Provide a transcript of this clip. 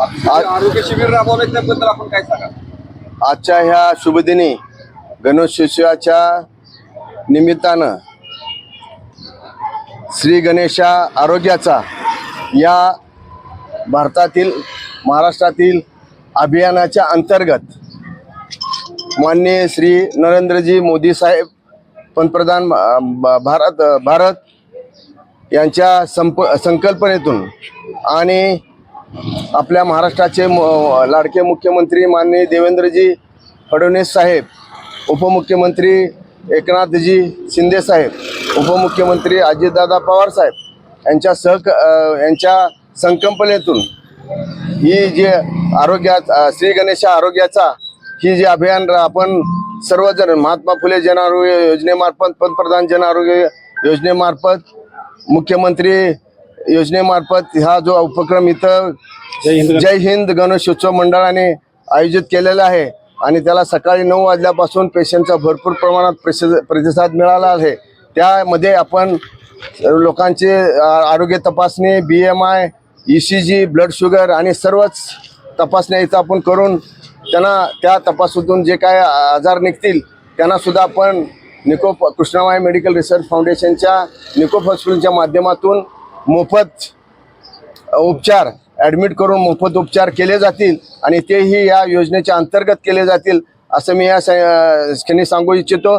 आज- आरोग्य शिबिर राबवलं त्याबद्दल आपण काय सांगा आजच्या ह्या शुभदिनी गणेशोत्सवाच्या निमित्तानं श्री गणेशा आरोग्याचा या भारतातील महाराष्ट्रातील अभियानाच्या अंतर्गत माननीय श्री नरेंद्रजी मोदी साहेब पंतप्रधान भारत भारत यांच्या संप संकल्पनेतून आणि आपल्या महाराष्ट्राचे म लाडके मुख्यमंत्री माननीय देवेंद्रजी फडणवीस साहेब उपमुख्यमंत्री एकनाथजी शिंदे साहेब उपमुख्यमंत्री अजितदादा पवार साहेब यांच्या सहक यांच्या संकल्पनेतून ही जी आरोग्या श्री गणेशा आरोग्याचा ही जी अभियान आपण सर्वजण महात्मा फुले जन आरोग्य योजनेमार्फत पंतप्रधान जन आरोग्य योजनेमार्फत मुख्यमंत्री योजनेमार्फत हा जो उपक्रम इथं जय हिंद गणेशोत्सव मंडळाने आयोजित केलेला आहे आणि त्याला सकाळी नऊ वाजल्यापासून पेशंटचा भरपूर प्रमाणात प्रतिसाद मिळाला आहे. त्यामध्ये आपण लोकांचे आरोग्य तपासणी B M I E C G blood sugar आणि सर्वच तपासण्या इथं आपण करून त्यांना त्या तपासातून जे काय आजार निघतील त्यांना सुद्धा आपण निकोप कृष्णामाई मेडिकल रिसर्च फाउंडेशनच्या निकोप हॉस्पिटलच्या माध्यमातून मोफत उपचार ॲडमिट करून मोफत उपचार केले जातील आणि तेही या योजनेच्या अंतर्गत केले जातील असं मी या क्षणी सांगू इच्छितो.